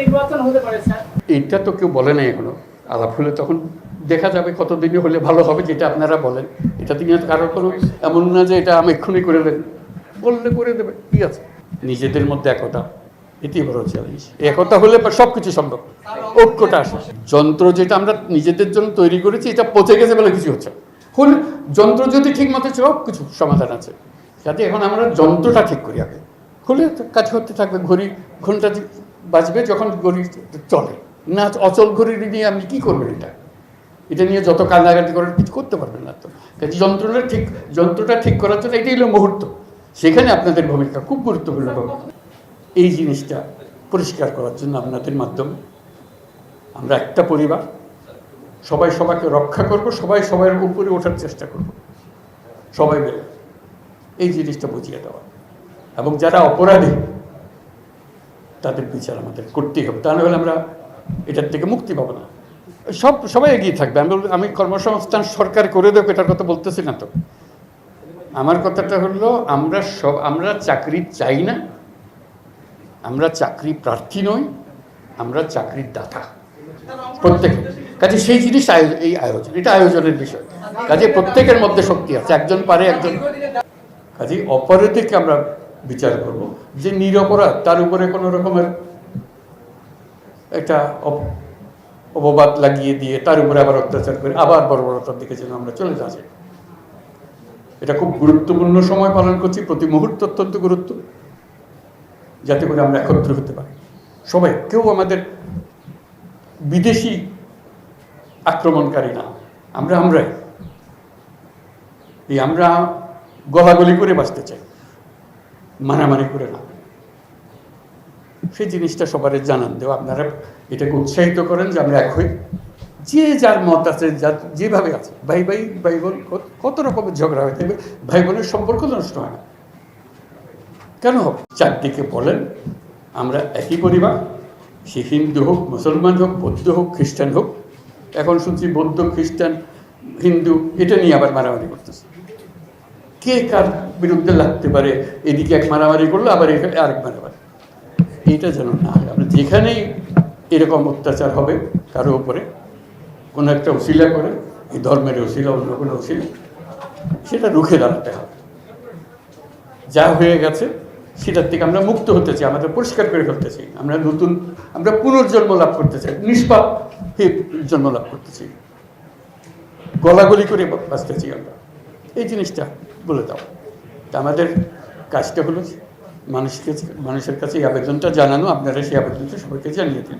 নির্বাচন হতে পারে, স্যার। এইটা তো কেউ বলে নাই এখনও। আলাপ হলে তখন দেখা যাবে কতদিনে হলে ভালো হবে যেটা আপনারা বলেন। এটা তিনি কারোর কোনো এমন না যে এটা আমি এক্ষুনি করে দেন বললে করে দেবে, কি আছে? নিজেদের মধ্যে একতা এটি বড় চ্যালেঞ্জ একতা হলে সব কিছু সম্ভব। ঐক্যটা আসে। যন্ত্র যেটা আমরা নিজেদের জন্য তৈরি করেছি, এটা পচে গেছে বলে কিছু হচ্ছে। হলে যন্ত্র যদি ঠিক মতো সব কিছু সমাধান আছে। যাতে এখন আমরা যন্ত্রটা ঠিক করি আগে। হলে কাজ করতে থাকবে, ঘড়ি, ঘণ্টা যে বাজবে যখন ঘড়ি চলে। না, অচল ঘড়ি নিয়ে আপনি কী করবেন এটা? এটা নিয়ে যত কান্নাকাটি করেন কিছু করতে পারবেন না তো। কাজে যন্ত্রটা ঠিক যন্ত্রটা ঠিক করার জন্য এটাই হলো মুহূর্ত। সেখানে আপনাদের ভূমিকা খুব গুরুত্বপূর্ণ। এই জিনিসটা পরিষ্কার করার জন্য আপনাদের মাধ্যমে। আমরা একটা পরিবার। সবাই সবাইকে রক্ষা করব, সবাই সবার উপরে ওঠার চেষ্টা করব। সবাই মিলে। এই জিনিসটা বুঝিয়ে দেওয়া। এবং যারা অপরাধী তাদের বিচার আমাদের করতেই হবে। তা নাহলে আমরা এটার থেকে মুক্তি পাবো না। সব, সবাই এগিয়ে থাকবে। আমি আমি কর্মসংস্থান সরকার করে দেবো, এটার কথা বলতেছি না তো। আমার কথাটা হলো, আমরা সব, আমরা চাকরি চাই না। আমরা চাকরি প্রার্থী নই, আমরা চাকরির দাতা। প্রত্যেকে, কাজে সেই জিনিস এই আয়োজন, এটা আয়োজনের বিষয়। কাজে প্রত্যেকের মধ্যে শক্তি আছে, একজন পারে, একজন কাজে অপরাধীকে আমরা বিচার করব। যে নিরপরাধ, তার উপরে কোনো রকমের একটা অপ- অপবাদ লাগিয়ে দিয়ে তার উপরে আবার অত্যাচার করে আবার বর্বরতার দিকে যেন আমরা চলে যাচ্ছি এটা খুব গুরুত্বপূর্ণ সময় পালন করছি, প্রতি মুহূর্ত অত্যন্ত গুরুত্ব, যাতে করে আমরা একত্র হতে পারি। সবাই, কেউ আমাদের বিদেশি আক্রমণকারী না। আমরা আমরাই। এই আমরা গলাগলি করে বাঁচতে চাই। মারামারি করে না সেই জিনিসটা সবার জানান দেওয়া আপনারা এটাকে উৎসাহিত করেন যে আমরা এক হই যে যার মত আছে যা যেভাবে আছে, ভাই ভাই ভাই বোন, কত- রকমের ঝগড়া হয়ে থাকবে ভাই বোনের সম্পর্ক নষ্ট হয় না। কেন চারদিকে বলেন, আমরা একই পরিবার, সে হিন্দু হোক, মুসলমান হোক, বৌদ্ধ হোক, খ্রিস্টান হোক, এখন শুনছি বৌদ্ধ, খ্রিস্টান, হিন্দু, এটা নিয়ে আবার মারামারি করতেছে। কে কার বিরুদ্ধে লাগতে পারে? এদিকে এক মারামারি করল, আবার এখানে আরেক মারামারি। এইটা যেন না হয়। আমরা যেখানেই এরকম অত্যাচার হবে, কারও উপরে কোনো একটা উশিলা করে, এই ধর্মের উশিলা, অন্য কোনো উশিলা, সেটা রুখে দাঁড়াতে হবে। যা হয়ে গেছে, সেটার থেকে আমরা মুক্ত হতে চাই, আমাদের পরিষ্কার করে ফেলতে চাই। আমরা নতুন, আমরা পুনর্জন্ম লাভ করতে চাই, নিষ্পাপ জন্ম লাভ করতে চাই। গলাগলি করে বাঁচতে চাই আমরা। এই জিনিসটা বলে দাও। আমাদের কাজটা হলো মানুষকে মানুষের কাছে এই আবেদনটা জানানো। আপনারা সেই আবেদনটা সবাইকে জানিয়ে দিন।